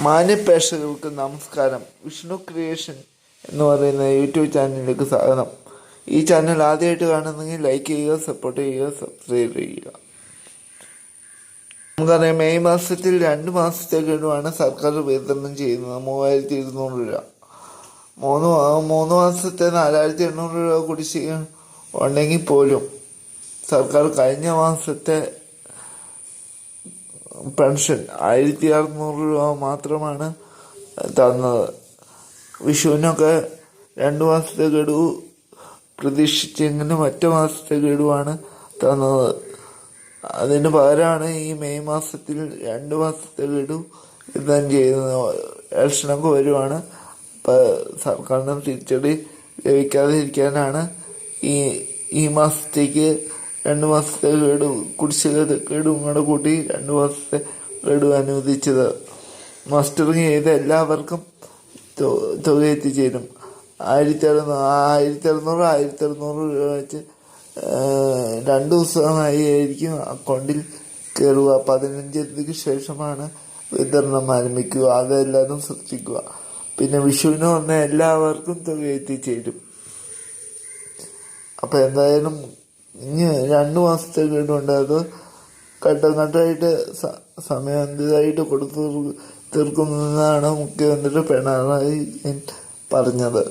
മാന്യപ്രേക്ഷകർക്ക് നമസ്കാരം. വിഷ്ണു ക്രിയേഷൻ എന്ന് പറയുന്ന യൂട്യൂബ് ചാനലിലേക്ക് സ്വാഗതം. ഈ ചാനൽ ആദ്യമായിട്ട് കാണുന്നെങ്കിൽ ലൈക്ക് ചെയ്യുക സപ്പോർട്ട് ചെയ്യുക സബ്സ്ക്രൈബ് ചെയ്യുക. നമുക്കറിയാം മെയ് മാസത്തിൽ രണ്ട് മാസത്തെ ഗഡുവാണ് സർക്കാർ വിതരണം ചെയ്യുന്നത്. മൂവായിരത്തി ഇരുന്നൂറ് രൂപ. മൂന്ന് മൂന്ന് മാസത്തെ നാലായിരത്തി എണ്ണൂറ് രൂപ കുടിശ്ശിക ഉണ്ടെങ്കിൽ പോലും സർക്കാർ കഴിഞ്ഞ മാസത്തെ പെൻഷൻ ആയിരത്തി അറുന്നൂറ് രൂപ മാത്രമാണ് തന്നത്. വിഷുവിനൊക്കെ രണ്ട് മാസത്തെ ഗഡു പ്രതീക്ഷിച്ചെങ്കിലും ഒറ്റ മാസത്തെ ഗഡുവാണ് തന്നത്. അതിന് പകരമാണ് ഈ മെയ് മാസത്തിൽ രണ്ട് മാസത്തെ ഗഡു യുദ്ധം ചെയ്യുന്നത്. ഇലക്ഷനൊക്കെ വരുവാണ്. സർക്കാരിനും തിരിച്ചടി ലഭിക്കാതിരിക്കാനാണ് ഈ ഈ മാസത്തേക്ക് രണ്ട് മാസത്തെ ഗഡു കുടിശ്ശിക ഗഡുവും കൂടെ കൂട്ടി രണ്ട് മാസത്തെ ഗഡു അനുവദിച്ചത്. മാസ്റ്ററിങ് ചെയ്ത എല്ലാവർക്കും തുക എത്തിച്ചേരും. ആയിരത്തി അറുന്നൂറ് ആയിരത്തി അറുന്നൂറ് ആയിരത്തി അറുന്നൂറ് രൂപ വെച്ച് രണ്ട് ദിവസമായി ആയിരിക്കും അക്കൗണ്ടിൽ കയറുക പതിനഞ്ചിന് ശേഷമാണ് വിതരണം ആരംഭിക്കുക. അതെല്ലാവരും ശ്രദ്ധിക്കുക. പിന്നെ വിഷുവിന് വന്ന എല്ലാവർക്കും തുക എത്തിച്ചേരും. അപ്പോൾ എന്തായാലും ഇനി രണ്ടു മാസത്തെ ഗഡുണ്ട് അത് ഘട്ടം ഘട്ടമായിട്ട് സ- സമയബന്ധിതമായിട്ട് കൊടുത്തു തീർക്കുന്നതാണ് മുഖ്യമന്ത്രി പിണറായി പറഞ്ഞത്.